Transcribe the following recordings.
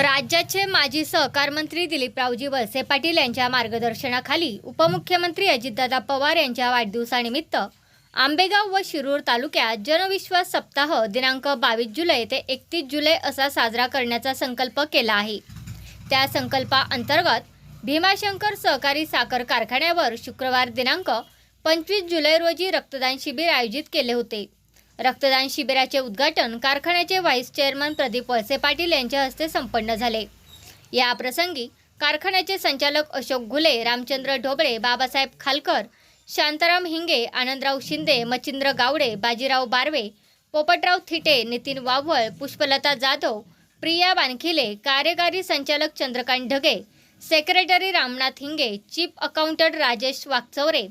राज्याचे माजी सहकार मंत्री दिलीपरावजी वळसे पाटील यांच्या मार्गदर्शनाखाली उपमुख्यमंत्री अजितदादा पवार यांच्या वाढदिवसानिमित्त आंबेगाव व शिरूर तालुक्यात जनविश्वास सप्ताह दिनांक बावीस जुलै ते एकतीस जुलै असा साजरा करण्याचा संकल्प केला आहे. त्या संकल्पाअंतर्गत भीमाशंकर सहकारी साखर कारखान्यावर शुक्रवार दिनांक पंचवीस जुलै रोजी रक्तदान शिबिर आयोजित केले होते. रक्तदान शिबिराचे उद्घाटन कारखान्याचे व्हाईस चेअरमन प्रदीप वळसे पाटील यांच्या हस्ते संपन्न झाले. या प्रसंगी कारखान्याचे संचालक अशोक घुले रामचंद्र ढोबळे बाबासाहेब खालकर शांताराम हिंगे आनंदराव शिंदे मच्छिंद्र गावडे बाजीराव बारवे पोपटराव थिटे नितीन वावळ पुष्पलता जाधव प्रिया वानखिले कार्यकारी संचालक Chandrakant Dhage secretary Ramnath Hinge chief accountant Rajesh Wagchaure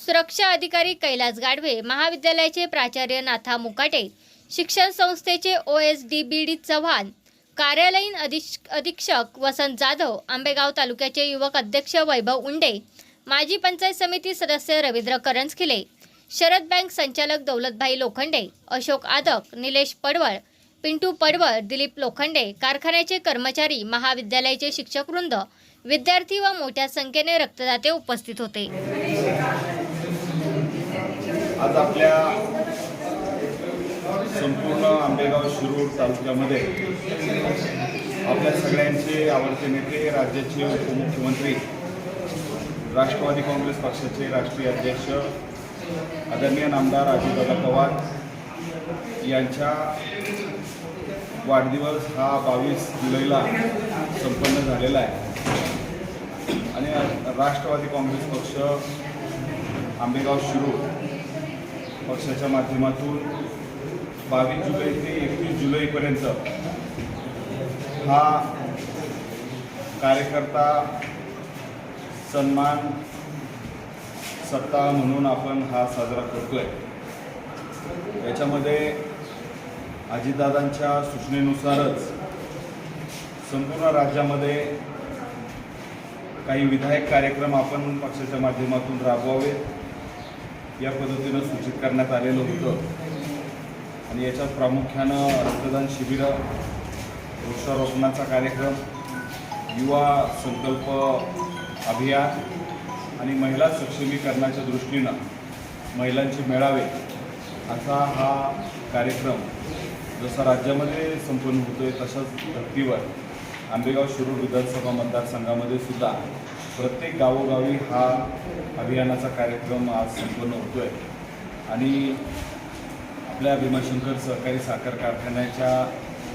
सुरक्षा अधिकारी कैलास गाडवे महाविद्यालयाचे प्राचार्य नाथा मुकाटे शिक्षण संस्थेचे O S D B D Chavan कार्यालयीन अधिश अधीक्षक वसंत जाधव आंबेगाव तालुक्याचे युवक अध्यक्ष वैभव उंडे माजी पंचायत समिती सदस्य रवींद्र करंजखिले शरद बँक संचालक दौलतभाई लोखंडे अशोक आदक निलेश पडवळ पिंटू पडवळ दिलीप लोखंडे कारखान्याचे कर्मचारी महाविद्यालयाचे शिक्षकवृंद विद्यार्थी व मोठ्या संख्येने रक्तदाते उपस्थित होते. आज आपल्या संपूर्ण आंबेगाव शिरूर तालुक्यामध्ये आपल्या सगळ्यांचे आवडते नेते राज्याचे उपमुख्यमंत्री राष्ट्रवादी काँग्रेस पक्षाचे राष्ट्रीय अध्यक्ष आदरणीय नामदार अजितदादा पवार यांच्या वाढदिवस हा बावीस जुलैला संपन्न झालेला आहे. आणि राष्ट्रवादी काँग्रेस पक्ष आंबेगाव शिरूर पक्षाच्या माध्यमातून बावीस जुलै ते एकवीस जुलैपर्यंत हा कार्यकर्ता सन्मान सप्ताह म्हणून आपण हा साजरा करतोय. याच्यामध्ये अजितदादांच्या सूचनेनुसारच संपूर्ण राज्यामध्ये काही विधायक कार्यक्रम आपण पक्षाच्या माध्यमातून राबवावेत. या पद्धतीनं सूचित करण्यात आलेलं होतं. आणि याच्यात प्रामुख्यानं रक्तदान शिबिरं वृक्षारोपणाचा कार्यक्रम युवा संकल्प अभियान आणि महिला सक्षमीकरणाच्या दृष्टीनं महिलांचे मेळावे असा हा कार्यक्रम जसा राज्यामध्ये संपन्न होतो आहे तशाच धर्तीवर आंबेगाव शिरूर विधानसभा मतदारसंघामध्ये सुद्धा प्रत्येक गावोगावी हा अभियानाचा कार्यक्रम आज संपन्न होतो आहे आणि आपल्या भीमाशंकर सहकारी साखर कारखान्याच्या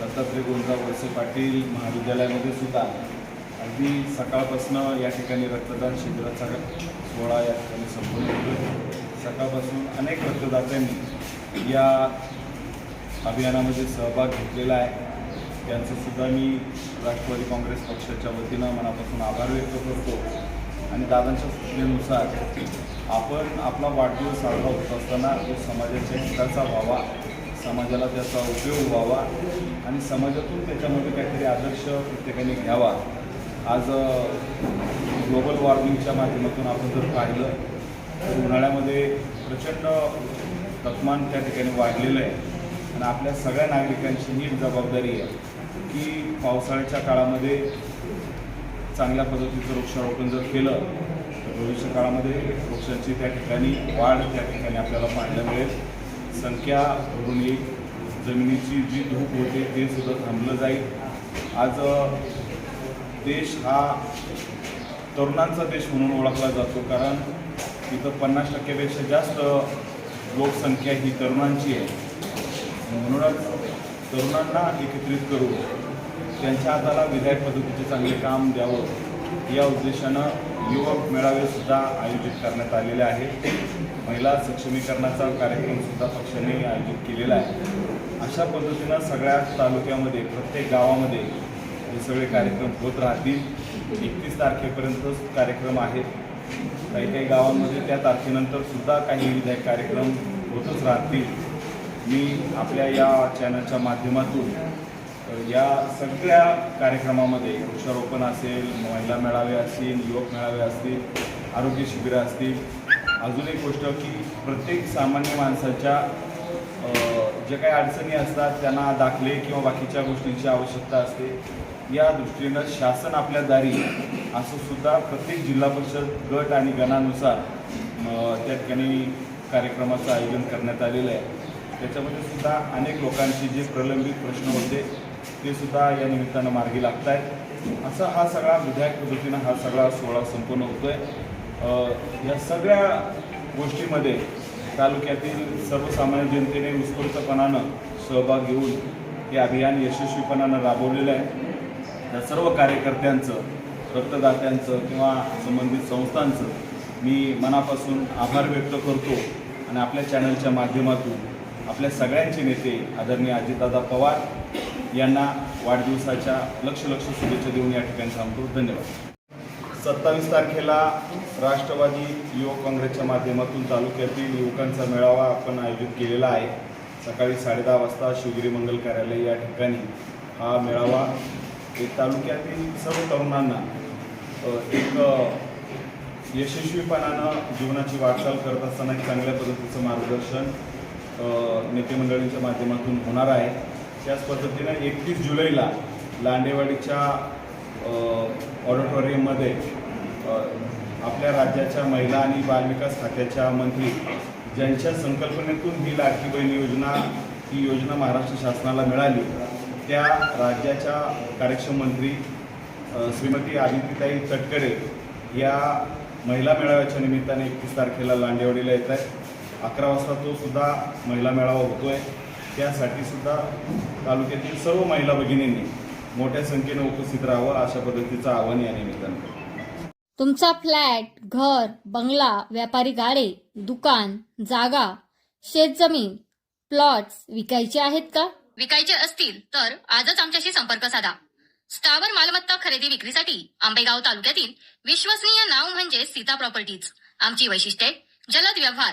दत्तात्रय गोंजा वळसे पाटील महाविद्यालयामध्ये सुद्धा अगदी सकाळपासून या ठिकाणी रक्तदान शिबिराचा सोहळा या ठिकाणी संपन्न होतो सकाळपासून अनेक रक्तदात्यांनी या अभियानामध्ये सहभाग घेतलेला आहे. सुद्धा मी राष्ट्रवादी काँग्रेस पक्षाच्या वतीनं मनापासून आभार व्यक्त करतो. आणि दादांच्या सूचनेनुसार आपण आपला वाढदिवस साजरा होत असताना तो समाजाच्या हिताचा व्हावा समाजाला त्याचा उपयोग व्हावा आणि समाजातून त्याच्यामध्ये काहीतरी आदर्श प्रत्येकाने घ्यावा. आज ग्लोबल वॉर्मिंगच्या माध्यमातून आपण जर पाहिलं तर उन्हाळ्यामध्ये प्रचंड तापमान त्या ठिकाणी वाढलेलं आहे. आणि आपल्या सगळ्या नागरिकांची नीट जबाबदारी आहे की पावसाळ्याच्या काळामध्ये चांगल्या पद्धतीचं वृक्षारोपण जर केलं तर भविष्य काळामध्ये वृक्षांची त्या ठिकाणी वाढ त्या ठिकाणी आपल्याला पाहायला मिळेल. संख्या भरून येईल. जमिनीची जी धूप होते ते सुद्धा थांबलं जाईल. आज देश हा तरुणांचा देश म्हणून ओळखला जातो कारण इथं पन्नास टक्क्यापेक्षा जास्त लोकसंख्या ही तरुणांची आहे. म्हणूनच तरुणांना एकत्रित करून त्यांच्या हाताला विधायक पद्धतीचे चांगले काम द्यावं या उद्देशानं युवक मेळावेसुद्धा आयोजित करण्यात आलेले आहेत. महिला सक्षमीकरणाचा कार्यक्रमसुद्धा पक्षाने आयोजित केलेला आहे. अशा पद्धतीनं सगळ्या तालुक्यामध्ये प्रत्येक गावामध्ये हे सगळे कार्यक्रम होत राहतील. एकतीस तारखेपर्यंत कार्यक्रम आहेत. काही काही गावांमध्ये त्या तारखेनंतर सुद्धा काही विधायक कार्यक्रम होतच राहतील. मी आपल्या या चॅनलच्या माध्यमातून या सगळ्या कार्यक्रमामध्ये वृक्षारोपण असेल महिला मेळावे असतील युवक मेळावे असतील आरोग्य शिबिरं असतील अजून एक गोष्ट की प्रत्येक सामान्य माणसाच्या ज्या जे काही अडचणी असतात त्यांना दाखले किंवा बाकीच्या गोष्टींची आवश्यकता असते. या दृष्टीनं शासन आपल्या दारी असं सुद्धा प्रत्येक जिल्हा परिषद गट आणि गणानुसार त्या ठिकाणी कार्यक्रमाचं आयोजन करण्यात आलेलं आहे. त्याच्यामध्ये सुद्धा अनेक लोकांचे जे प्रलंबित प्रश्न होते ते सुद्धा या निमित्तानं मार्गी लागत आहेत असा हा सगळा विधायक पद्धतीनं हा सगळा सोहळा संपन्न होतोय. या सगळ्या गोष्टीमध्ये तालुक्यातील सर्वसामान्य जनतेने उत्स्फूर्तपणानं सहभाग घेऊन हे अभियान यशस्वीपणानं राबवलेलं आहे. या सर्व कार्यकर्त्यांचं रक्तदात्यांचं किंवा संबंधित संस्थांचं मी मनापासून आभार व्यक्त करतो आणि आपल्या चॅनलच्या माध्यमातून आपल्या सगळ्यांचे नेते आदरणीय अजितदादा पवार यांना वाढदिवसाच्या लक्ष लक्ष शुभेच्छा देऊन या ठिकाणी सांगतो धन्यवाद. सत्तावीस तारखेला राष्ट्रवादी युवक काँग्रेसच्या माध्यमातून तालुक्यातील युवकांचा मेळावा आपण आयोजित केलेला आहे. सकाळी साडेदहा वाजता शिवगिरी मंगल कार्यालय या ठिकाणी हा मेळावा एक तालुक्यातील सर्व तरुणांना एक यशस्वीपणानं जीवनाची वाटचाल करत असताना एक चांगल्या पद्धतीचं मार्गदर्शन नेते मंडळींच्या माध्यमातून होणार आहे. त्याच पद्धतीनं एकतीस जुलैला लांडेवाडीच्या ऑडिटोरियममध्ये आपल्या राज्याच्या महिला आणि बालविकास खात्याच्या मंत्री ज्यांच्या संकल्पनेतून ही लाडकी बहीण योजना ही योजना महाराष्ट्र शासनाला मिळाली त्या राज्याच्या कार्यक्षम मंत्री श्रीमती आदित्यताई तटकरे या महिला मेळाव्याच्या निमित्ताने एकतीस तारखेला लांडेवाडीला येत आहेत. अकरा वाजता तो सुद्धा महिला मेळावा होतोय त्यासाठी सुद्धा तालुक्यातील सर्व महिला भगिनींनी मोठ्या संख्येने उपस्थित राहावं अशा पद्धतीचं आवाहन या निमित्तानं. तुमचा फ्लॅट घर बंगला व्यापारी गाडे दुकान जागा शेतजमीन प्लॉट्स विकायचे आहेत का? विकायचे असतील तर आजच आमच्याशी संपर्क साधा. स्थावर मालमत्ता खरेदी विक्रीसाठी आंबेगाव तालुक्यातील विश्वसनीय नाव म्हणजे सीता प्रॉपर्टीज. आमची वैशिष्ट्ये जलद व्यवहार